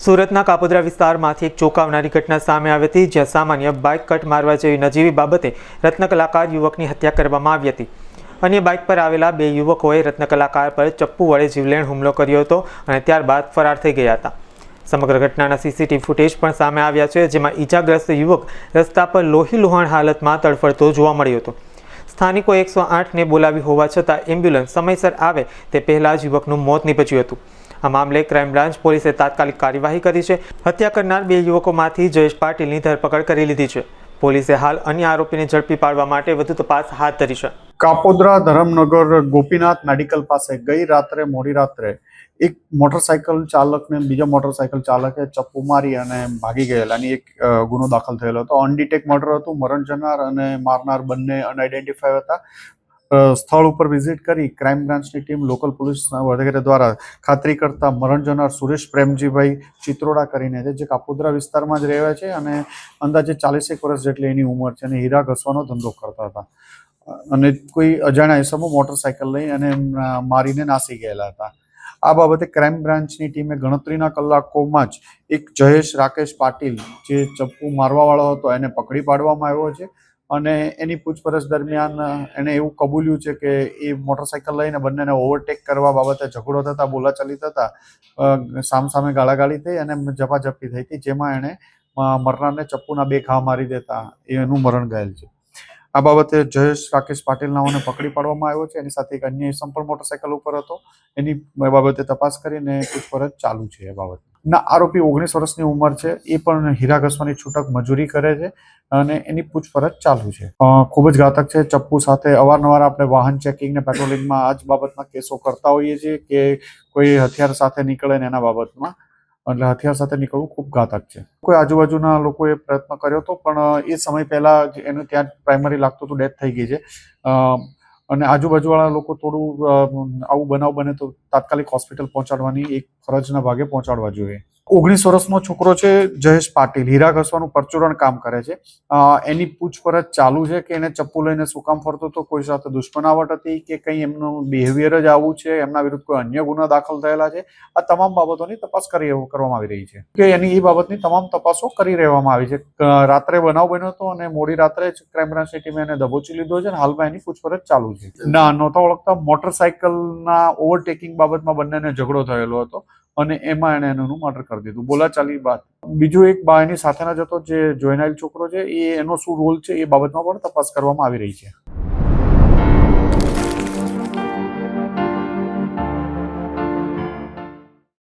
સુરતના કાપોદ્રા વિસ્તારમાંથી એક ચોંકાવનારી ઘટના સામે આવી હતી, જ્યાં સામાન્ય બાઇક કટ મારવા જેવી નજીવી બાબતે રત્નકલાકાર યુવકની હત્યા કરવામાં આવી હતી. અન્ય બાઇક પર આવેલા બે યુવકોએ રત્નકલાકાર પર ચપ્પુ વડે જીવલેણ હુમલો કર્યો હતો અને ત્યારબાદ ફરાર થઈ ગયા હતા. સમગ્ર ઘટનાના સીસીટીવી ફૂટેજ પણ સામે આવ્યા છે, જેમાં ઈજાગ્રસ્ત યુવક રસ્તા પર લોહી લુહાણ હાલતમાં તડફડતો જોવા મળ્યો હતો. સ્થાનિકો એકસો આઠને બોલાવી હોવા છતાં એમ્બ્યુલન્સ સમયસર આવે તે પહેલાં જ યુવકનું મોત નીપજ્યું હતું. આ મામલે ક્રાઇમ બ્રાન્ચ પોલીસે તાત્કાલિક કાર્યવાહી કરી છે. હત્યા કરનાર બે યુવકોમાંથી જયેશ પાટીલની ધરપકડ કરી લીધી છે. પોલીસે હાલ અન્ય આરોપીને ઝડપી પાડવા માટે વધુ તપાસ હાથ ધરી છે. કાપોદ્રા ધરમનગર ગોપીનાથ મેડિકલ પાસે ગઈ રાત્રે, મોડી રાત્રે, એક મોટરસાયકલ ચાલકને બીજા મોટરસાયકલ ચાલકે ચપ્પુ મારી અને ભાગી ગયેલાની એક ગુનો દાખલ થયેલો હતો. અનડિટેક મર્ડર હતું. મરણ જનાર અને મારનાર બંને અનઆઇડેન્ટિફાય હતા. સ્થળ ઉપર વિઝિટ કરી ક્રાઇમ બ્રાન્ચની ટીમ લોકલ પોલીસ વગેરે દ્વારા ખાતરી કરતા મરણ જનાર સુરેશ પ્રેમજીભાઈ ચિત્રોડા કરીને છે, જે કાપોદ્રા વિસ્તારમાં જ રહેવા છે અને અંદાજે ચાલીસેક વર્ષ જેટલી એની ઉંમર છે અને હીરા ઘસવાનો ધંધો કરતા હતા. અને કોઈ અજાણ્યા ઈસમો મોટરસાયકલ લઈ અને મારીને નાસી ગયેલા હતા. આ બાબતે ક્રાઇમ બ્રાન્ચની ટીમે ગણતરીના કલાકોમાં જ એક જયેશ રાકેશ પાટીલ, જે ચપ્પુ મારવાવાળો હતો, એને પકડી પાડવામાં આવ્યો છે. અને એની પૂછપરછ દરમિયાન એણે એવું કબૂલ્યું છે કે એ મોટરસાયકલ લઈને બંનેને ઓવરટેક કરવા બાબતે ઝઘડો થતા, બોલાચાલી થતા સામસામે ગાળાગાળી થઈ અને ઝપાઝપી થઈ હતી, જેમાં એણે મરનારને ચપ્પુના બે ઘા મારી દેતા, એનું મરણ ગયેલ છે. આ બાબતે જયેશ રાકેશ પાટીલ નાઓને પકડી પાડવામાં આવ્યો છે. એની સાથે એક અન્ય ઇસમ પણ મોટરસાયકલ ઉપર હતો. એની બાબતે તપાસ કરીને પૂછપરછ ચાલુ છે એ બાબત. ના, આરોપી ઓગણીસ વર્ષની ઉંમર છે. એ પણ હીરા ઘસવાની છૂટક મજૂરી કરે છે અને એની પૂછપરછ ચાલુ છે. ખૂબ જ ઘાતક છે. ચપ્પુ સાથે અવારનવાર આપણે વાહન ચેકિંગ ને પેટ્રોલિંગમાં આ જ બાબતમાં કેસો કરતા હોઈએ છીએ કે કોઈ હથિયાર સાથે નીકળે ને એના બાબતમાં એટલે હથિયાર સાથે નીકળવું ખૂબ ઘાતક છે. કોઈ આજુબાજુના લોકોએ પ્રયત્ન કર્યો હતો પણ એ સમય પહેલા એનું ત્યાં પ્રાઇમરી લાગતું હતું ડેથ થઈ ગઈ છે. અને આજુબાજુવાળા લોકો થોડું આવું બનાવ બને તો તાત્કાલિક હોસ્પિટલ પહોંચાડવાની એક ફરજના ભાગે પહોંચાડવા જોઈએ. ઓગણીસ વર્ષનો છોકરો છે, જયેશ પાટીલ. હીરા ઘસવાનું પરચુરણ કામ કરે છે. એની પૂછપરછ ચાલુ છે કે એને ચપ્પુ લઈને શું કામ ફરતો હતો? કોઈ સાથે દુશ્મનાવટ હતી કે કંઈ એમનું બિહેવિયર જ આવું છે? એમના વિરુદ્ધ કોઈ અન્ય ગુના દાખલ થયેલા છે? આ તમામ બાબતોની તપાસ કરી કરવામાં આવી રહી છે. કે એની એ બાબતની તમામ તપાસો કરી રહેવામાં આવી છે. રાત્રે બનાવ બન્યો હતો અને મોડી રાત્રે જ ક્રાઇમ બ્રાન્ચની ટીમે એને દબોચી લીધો છે અને હાલમાં એની પૂછપરછ ચાલુ છે. ના, નહોતા ઓળખતા મોટરસાયકલના ઓવરટેકિંગ બાબતમાં બંનેને ઝઘડો થયેલો હતો. અને એમાં એણે એનું મર્ડર કરી દીધું. બોલાચાલી બાદ. બીજો એક બા એની સાથેના જતો જે જોઈનાઇલ છોકરો છે, એ એનો શું રોલ છે એ બાબતમાં પણ તપાસ કરવામાં આવી રહી છે.